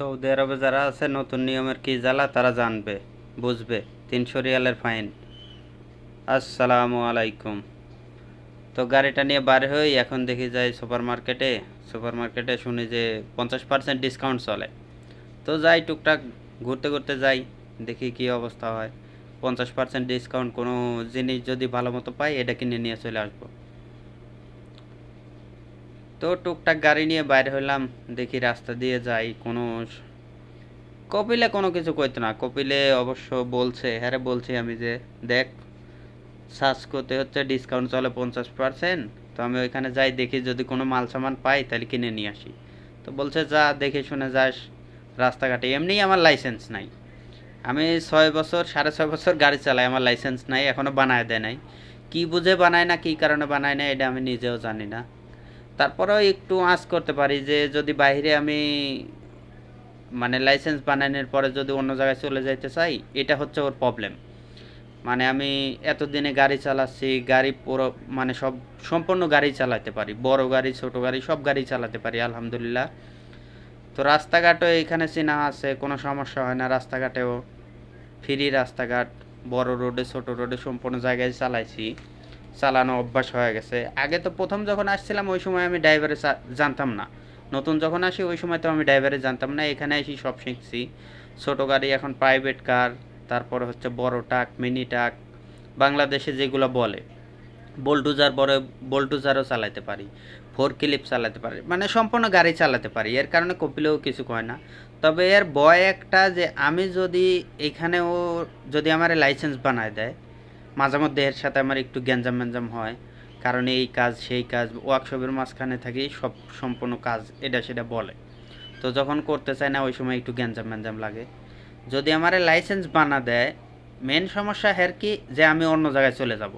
Saudi আরবে যারা আছে, নতুন নিয়মের কি জ্বালা তারা জানবে, বুঝবে। তিনশো রিয়ালের ফাইন। আসসালামু আলাইকুম। তো গাড়িটা নিয়ে বার হই, এখন দেখি যাই সুপার মার্কেটে সুপার মার্কেটে শুনি যে পঞ্চাশ পার্সেন্ট ডিসকাউন্ট চলে। তো যাই টুকটাক ঘুরতে ঘুরতে যাই, দেখি কি অবস্থা হয়। পঞ্চাশ পার্সেন্ট ডিসকাউন্ট কোনো জিনিস যদি ভালো মতো পাই, এটা কিনে নিয়ে চলে আসব। তো টুকটাক গাড়ি নিয়ে বাইরে হইলাম, দেখি রাস্তা দিয়ে যাই, কোনো কপিলে কোনো কিছু কইতো না। কপিলে অবশ্য বলছে হ্যাঁ বলছি আমি যে, দেখ সার্চ করতে হচ্ছে ডিসকাউন্ট চলে পঞ্চাশ পার্সেন্ট তো আমি ওইখানে যাই, দেখি যদি কোনো মাল সামান পাই, তাহলে কিনে নিয়ে আসি। তো বলছে, যা, দেখে শুনে যাস, রাস্তাঘাটে। এমনি আমার লাইসেন্স নাই। আমি ছয় বছর, সাড়ে ছয় বছর গাড়ি চালাই, আমার লাইসেন্স নাই এখনও বানায় দেয় নাই। কি বুঝে বানায় না, কী কারণে বানায় না, এটা আমি নিজেও জানি না। তারপরেও একটু আঁচ করতে পারি যে যদি বাইরে আমি মানে লাইসেন্স বানানোর পরে যদি অন্য জায়গায় চলে যাইতে চাই, এটা হচ্ছে ওর প্রবলেম মানে আমি এতদিনে গাড়ি চালাচ্ছি, গাড়ি পুরো মানে সব, সম্পূর্ণ গাড়ি চালাতে পারি। বড় গাড়ি, ছোট গাড়ি, সব গাড়ি চালাতে পারি, আলহামদুলিল্লাহ। তো রাস্তাঘাটও এখানে চেনা আছে, কোনো সমস্যা হয় না রাস্তাঘাটেও। ফ্রি রাস্তাঘাট, বড় রোডে ছোট রোডে সম্পূর্ণ জায়গায় চালাইছি। চালানো অভ্যাস হয়ে গেছে। আগে তো প্রথম যখন আসছিলাম, ওই সময় আমি ড্রাইভারে জানতাম না। নতুন যখন আসি, ওই সময় তো আমি ড্রাইভারে জানতাম না। এখানে এসে সব শিখছি। ছোটো গাড়ি, এখন প্রাইভেট কার তারপরে হচ্ছে বড় ট্রাক মিনি ট্রাক বাংলাদেশে যেগুলো বলে বোল্টুজার বড় বোল্টুজারও চালাতে পারি ফোর ক্লিপ চালাতে পারি মানে সম্পূর্ণ গাড়ি চালাতে পারি। এর কারণে কপিলেও কিছু কয় না। তবে এর বয় একটা যে, আমি যদি এখানেও যদি আমার লাইসেন্স বানায় দেয় মাঝে মধ্যে এর সাথে আমার একটু গ্যাঞ্জাম ম্যাঞ্জাম হয়। কারণ এই কাজ, সেই কাজ ওয়ার্কশপের মাঝখানে থাকি সব সম্পূর্ণ কাজ এটা সেটা বলে। তো যখন করতে চায় না, ওই সময় একটু গ্যাঞ্জাম ম্যাঞ্জাম লাগে। যদি আমার লাইসেন্স বানা দেয় মেন সমস্যা হের কি? যে আমি অন্য জায়গায় চলে যাব।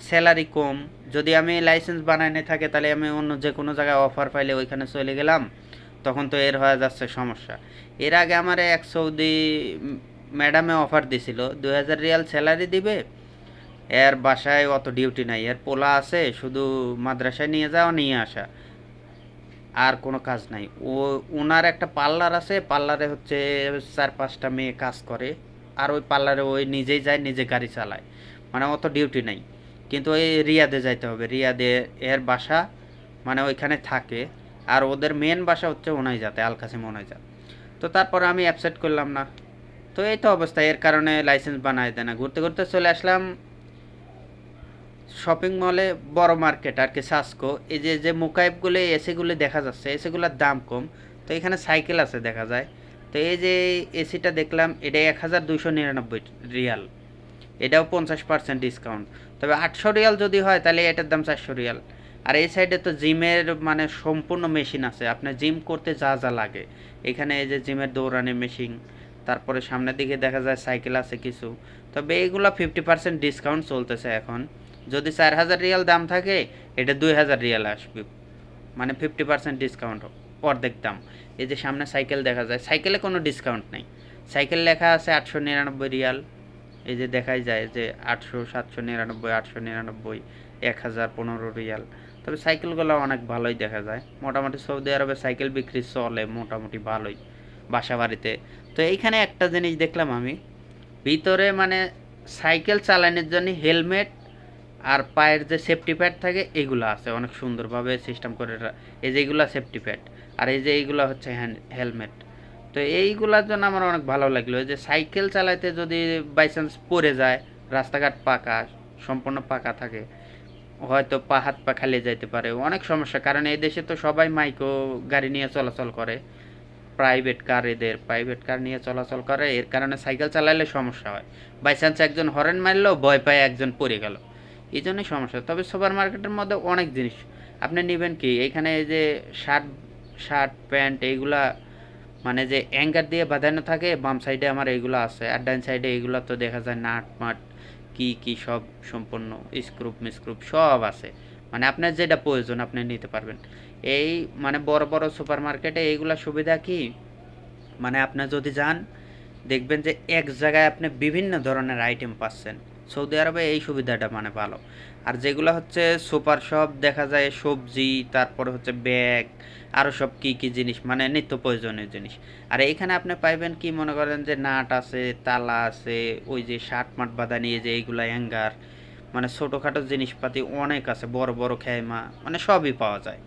স্যালারি কম। যদি আমি লাইসেন্স বানায় না থাকে, তাহলে আমি অন্য যে কোনো জায়গায় অফার পাইলে ওইখানে চলে গেলাম, তখন তো এর হয়ে যাচ্ছে সমস্যা। এর আগে আমার এক সৌদি ম্যাডামে অফার দিছিল। দু হাজার রিয়াল স্যালারি দিবে এর বাসায় অত ডিউটি নাই। এর পোলা আছে, শুধু মাদ্রাসায় নিয়ে যাওয়া, নিয়ে আসা। আর কোনো কাজ নাই। ও ওনার একটা পার্লার আছে, পার্লারে হচ্ছে চার পাঁচটা মেয়ে কাজ করে। আর ওই পার্লারে ওই নিজেই যায়, নিজে গাড়ি চালায়। মানে অত ডিউটি নাই। কিন্তু ওই রিয়াদে যাইতে হবে। রিয়াদে এর বাসা মানে ওইখানে থাকে। আর ওদের মেন বাসা হচ্ছে ওনাই যাতে আল কাসিম ওনাইজাত তো তারপর আমি অ্যাপসেট করলাম না। তো এই তো অবস্থা। এর কারণে লাইসেন্স বানায় দেয় না। ঘুরতে ঘুরতে চলে আসলাম শপিং মলে বড় মার্কেট আর কি সাসকো এই যে যে মোকাইবগুলো এসিগুলো দেখা যাচ্ছে এসিগুলোর দাম কম। তো এখানে সাইকেল আছে দেখা যায়। তো এই যে এসিটা দেখলাম, এটা এক হাজার দুইশো নিরানব্বই রিয়াল। এটাও পঞ্চাশ পার্সেন্ট ডিসকাউন্ট তবে আটশো রিয়াল যদি হয়, তাহলে এটার দাম চারশো রিয়াল। আর এই সাইডে তো জিমের মানে সম্পূর্ণ মেশিন আছে। আপনার জিম করতে যা যা লাগে। এখানে এই যে জিমের দৌড়ানি মেশিন তারপরে সামনের দিকে দেখা যায় সাইকেল আছে কিছু। তবে এইগুলো ফিফটি পার্সেন্ট ডিসকাউন্ট চলতেছে এখন। যদি চার হাজার রিয়াল দাম থাকে, এটা দুই হাজার রিয়াল আসবে। মানে ফিফটি পার্সেন্ট ডিসকাউন্ট অর্ধেক দাম। এই যে সামনে সাইকেল দেখা যায় সাইকেলে কোনো ডিসকাউন্ট নেই। সাইকেল লেখা আছে আটশো নিরানব্বই রিয়াল। এই যে দেখাই যায় যে আটশো সাতশো নিরানব্বই, আটশো নিরানব্বই, এক হাজার পনেরো রিয়াল। তবে সাইকেলগুলো অনেক ভালোই দেখা যায়। মোটামুটি সৌদি আরবে সাইকেল বিক্রি চলে মোটামুটি ভালোই বাসা বাড়িতে তো এইখানে একটা জিনিস দেখলাম আমি। ভিতরে মানে সাইকেল চালানোর জন্য হেলমেট আর পায়ের যে সেফটি প্যাড থাকে, এগুলো আছে। অনেক সুন্দরভাবে সিস্টেম করে এই যে এইগুলো সেফটি প্যাড আর এই যে এইগুলো হচ্ছে হ্যান্ড হেলমেট তো এইগুলোর জন্য আমার অনেক ভালো লাগল। যে সাইকেল চালাইতে যদি বাই চান্স পড়ে যায়, রাস্তাঘাট পাকা, সম্পূর্ণ পাকা থাকে, হয়তো পা, হাত পা খালিয়ে যাইতে পারে। অনেক সমস্যা, কারণ এই দেশে তো সবাই মাইক্রো গাড়ি নিয়ে চলাচল করে। প্রাইভেট কার এদের প্রাইভেট কার নিয়ে চলাচল করে। এর কারণে সাইকেল চালাইলে সমস্যা হয়। বাই চান্স একজন হরেন মারলো ভয় পায় একজন পড়ে গেল। এই জন্যই সমস্যা। তবে সুপার মার্কেটের মধ্যে অনেক জিনিস আপনি নেবেন কি? এখানে যে শার্ট শার্ট, প্যান্ট এইগুলা মানে যে অ্যাঙ্কার দিয়ে বাঁধানো থাকে, বাম সাইডে আমার এইগুলো আছে, আর ডান সাইডে এইগুলো তো দেখা যায় নাট মাট, কি কি সব সম্পূর্ণ স্ক্রুপ মিস্ক্রুপ সব আছে। মানে আপনার যেটা প্রয়োজন আপনি নিতে পারবেন। এই মানে বড় বড় সুপার মার্কেটে এইগুলা সুবিধা কি? মানে আপনি যদি যান, দেখবেন যে এক জায়গায় আপনি বিভিন্ন ধরনের আইটেম পাচ্ছেন। সৌদি আরবে এই সুবিধাটা মানে ভালো। আর যেগুলো হচ্ছে সুপার শপ, দেখা যায় সবজি, তারপরে হচ্ছে ব্যাগ আরও সব কী কী জিনিস মানে নিত্য প্রয়োজনীয় জিনিস। আর এইখানে আপনি পাইবেন কি, মনে করেন যে নাট আছে, তালা আছে, ওই যে শার্ট মাট বাঁধা নিয়ে যে এইগুলা অ্যাঙ্গার মানে ছোটোখাটো জিনিসপাতি অনেক আছে, বড় বড় খেয়মা মানে সবই পাওয়া যায়।